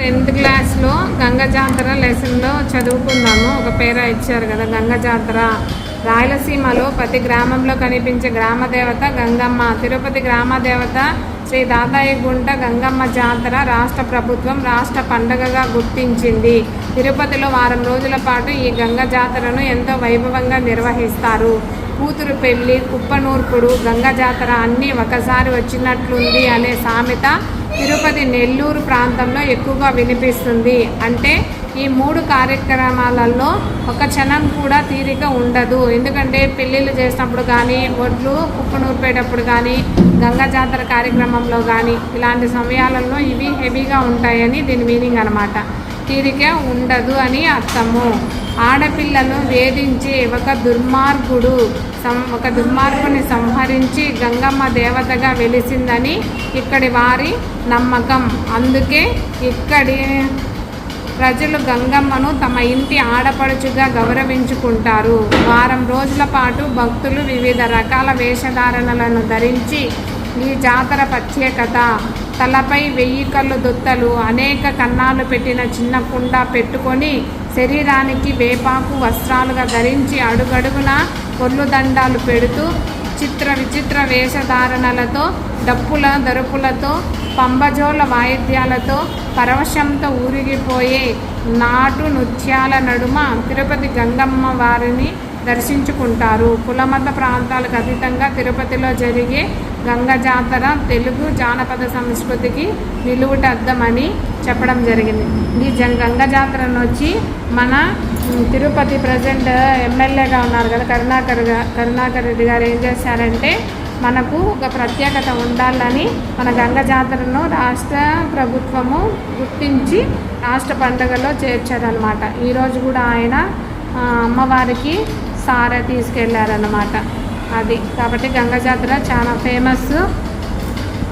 Tenth క్లాస్లో గంగ జాతర లెసన్లో చదువుకున్నాము. ఒక పేర ఇచ్చారు కదా గంగ జాతర రాయలసీమలో ప్రతి గ్రామంలో కనిపించే గ్రామ దేవత గంగమ్మ. తిరుపతి గ్రామ దేవత శ్రీ దాదాయగుంట గంగమ్మ జాతర రాష్ట్ర ప్రభుత్వం రాష్ట్ర పండగగా గుర్తించింది. తిరుపతిలో వారం రోజుల పాటు ఈ గంగ జాతరను ఎంతో వైభవంగా నిర్వహిస్తారు. కూతురు పెళ్ళి కుప్పనూర్పుడు గంగ జాతర అన్నీ ఒకసారి వచ్చినట్లుంది అనే సామెత తిరుపతి నెల్లూరు ప్రాంతంలో ఎక్కువగా వినిపిస్తుంది. అంటే ఈ మూడు కార్యక్రమాలలో ఒక క్షణం కూడా తీరిక ఉండదు. ఎందుకంటే పెళ్ళిళ్ళు చేసినప్పుడు కానీ ఒడ్లు కుప్పనూర్పేటప్పుడు కానీ గంగా జాతర కార్యక్రమంలో కానీ ఇలాంటి సమయాలలో ఇవి హెవీగా ఉంటాయని దీని మీనింగ్ అనమాట తీరిక ఉండదు అని అర్థము. ఆడపిల్లను వేధించి ఒక దుర్మార్గుడు సం ఒక దుర్మార్గుని సంహరించి గంగమ్మ దేవతగా వెలిసిందని ఇక్కడి వారి నమ్మకం. అందుకే ఇక్కడి ప్రజలు గంగమ్మను తమ ఇంటి ఆడపడుచుగా గౌరవించుకుంటారు. వారం రోజుల పాటు భక్తులు వివిధ రకాల వేషధారణలను ధరించి ఈ జాతర ప్రత్యేకత తలపై వెయ్యి కళ్ళు దుత్తలు అనేక కన్నాలు పెట్టిన చిన్న కుండ పెట్టుకొని శరీరానికి వేపాకు వస్త్రాలుగా ధరించి అడుగడుగున కొల్లు దండాలు పెడుతూ చిత్ర విచిత్ర వేషధారణలతో డప్పుల దరుపులతో పంబజోల వాయిద్యాలతో పరవశంతో ఊరిగిపోయే నాటు నృత్యాల నడుమ తిరుపతి గంగమ్మ వారిని దర్శించుకుంటారు. కులమత ప్రాంతాలకు అతీతంగా తిరుపతిలో జరిగే గంగ జాతర తెలుగు జానపద సంస్కృతికి నిలువుటద్దమని చెప్పడం జరిగింది. ఈ జ గంగ జాతరను వచ్చి మన తిరుపతి ప్రజెంట్ ఎమ్మెల్యేగా ఉన్నారు కదా కరుణాకర్ కరుణాకర్ రెడ్డి గారు ఏం చేశారంటే మనకు ఒక ప్రత్యేకత ఉండాలని మన గంగ జాతరను రాష్ట్ర ప్రభుత్వము గుర్తించి రాష్ట్ర పండుగలో చేర్చారనమాట ఈరోజు కూడా ఆయన అమ్మవారికి సారే తీసుకెళ్ళారనమాట అది కాబట్టి గంగ జాతర చాలా ఫేమస్.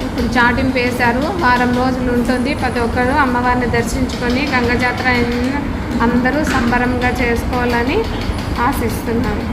ఇప్పుడు చాటింపు వేశారు. వారం రోజులు ఉంటుంది. ప్రతి ఒక్కరు అమ్మవారిని దర్శించుకొని గంగ జాతర అందరూ సంబరంగా చేసుకోవాలని ఆశిస్తున్నాను.